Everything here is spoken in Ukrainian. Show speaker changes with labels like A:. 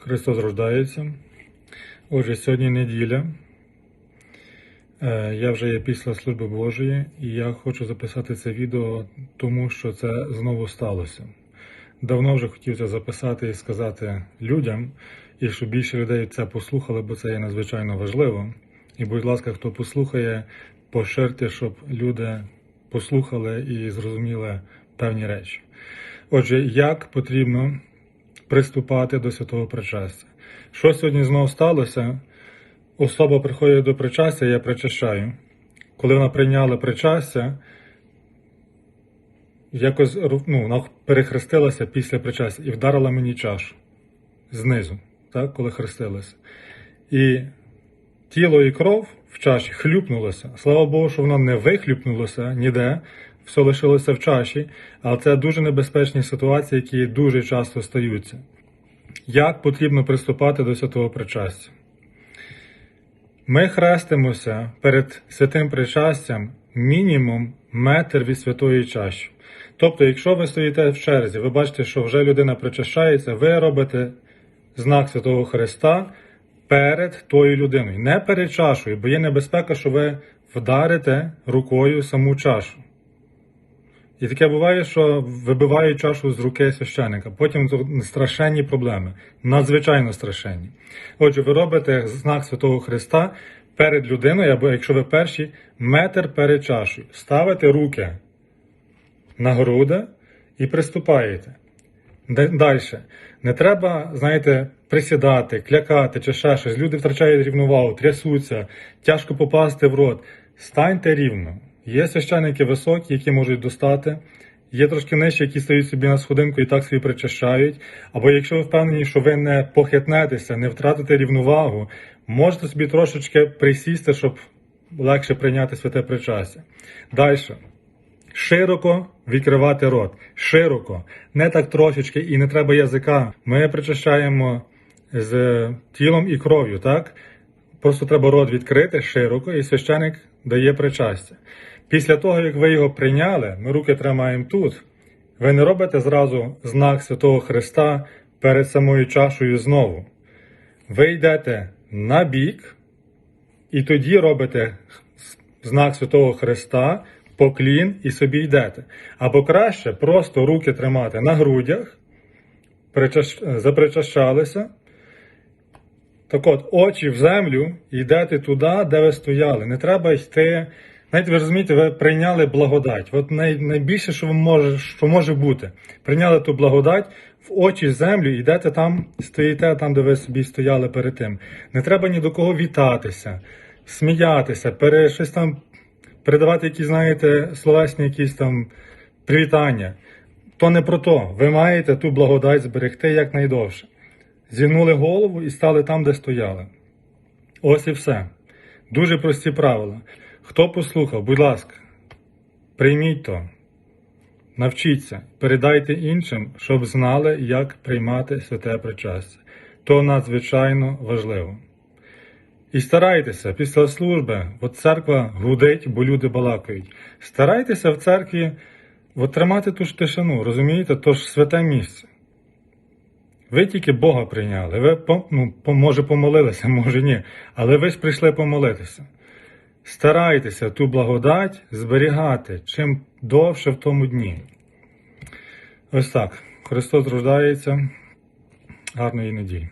A: Христос рождається. Отже, сьогодні неділя. Е, Я вже є після служби Божої, і я хочу записати це відео, тому що це знову сталося. Давно вже хотів це записати і сказати людям, і щоб більше людей це послухали, бо це є надзвичайно важливо. І, будь ласка, хто послухає, поширте, щоб люди послухали і зрозуміли певні речі. Отже, як потрібно приступати до святого причастя? Що сьогодні знову сталося? Особа приходить до причастя, я причащаю. Коли вона прийняла причастя, якось ну, вона перехрестилася після причастя і вдарила мені чашу знизу, так, коли хрестилася. І тіло і кров в чаші хлюпнулося. Слава Богу, що воно не вихлюпнулося ніде, все лишилося в чаші, але це дуже небезпечні ситуації, які дуже часто стаються. Як потрібно приступати до святого причастя? Ми хрестимося перед святим причастям мінімум метр від святої чаші. Тобто, якщо ви стоїте в черзі, ви бачите, що вже людина причащається, ви робите знак Святого Христа перед тою людиною, не перед чашою, бо є небезпека, що ви вдарите рукою саму чашу. І таке буває, що вибивають чашу з руки священика. Потім страшенні проблеми, надзвичайно страшенні. Отже, ви робите знак Святого Христа перед людиною, або якщо ви перші, метр перед чашею. Ставите руки на груди і приступаєте. Далі. Не треба, знаєте, присідати, клякати чи ще щось. Люди втрачають рівновагу, трясуться, тяжко попасти в рот. Станьте рівно. Є священники високі, які можуть достати. Є трошки нижчі, які стають собі на сходинку і так собі причащають. Або якщо ви впевнені, що ви не похитнетеся, не втратите рівновагу, можете собі трошечки присісти, щоб легше прийняти святе причастя. Далі. Широко відкривати рот. Широко. Не так трошечки і не треба язика. Ми причащаємо з тілом і кров'ю, так? Просто треба рот відкрити широко, і священик дає причастя. Після того, як ви його прийняли, ми руки тримаємо тут. Ви не робите зразу знак Святого Христа перед самою чашею знову. Ви йдете на бік, і тоді робите знак Святого Христа, поклін і собі йдете. Або краще просто руки тримати на грудях, причащ- запричащалися. Так от, очі в землю, йдете туди, де ви стояли. Не треба йти. Навіть ви розумієте, ви прийняли благодать. От най, найбільше, що може, що може бути. Прийняли ту благодать, в очі в землю, йдете там, стоїте там, де ви собі стояли перед тим. Не треба ні до кого вітатися, сміятися, пере, щось там передавати якісь, знаєте, словесні якісь там привітання. То не про то. Ви маєте ту благодать зберегти якнайдовше. Зігнули голову і стали там, де стояли. Ось і все. Дуже прості правила. Хто послухав, будь ласка, прийміть то, навчіться, передайте іншим, щоб знали, як приймати святе причастя. То надзвичайно важливо. І старайтеся після служби, от церква гудить, бо люди балакають. Старайтеся в церкві от тримати ту ж тишину, розумієте, то ж святе місце. Ви тільки Бога прийняли. Ви ну, може помолилися, може ні. Але ви ж прийшли помолитися. Старайтеся ту благодать зберігати чим довше в тому дні. Ось так. Христос рождається. Гарної неділі.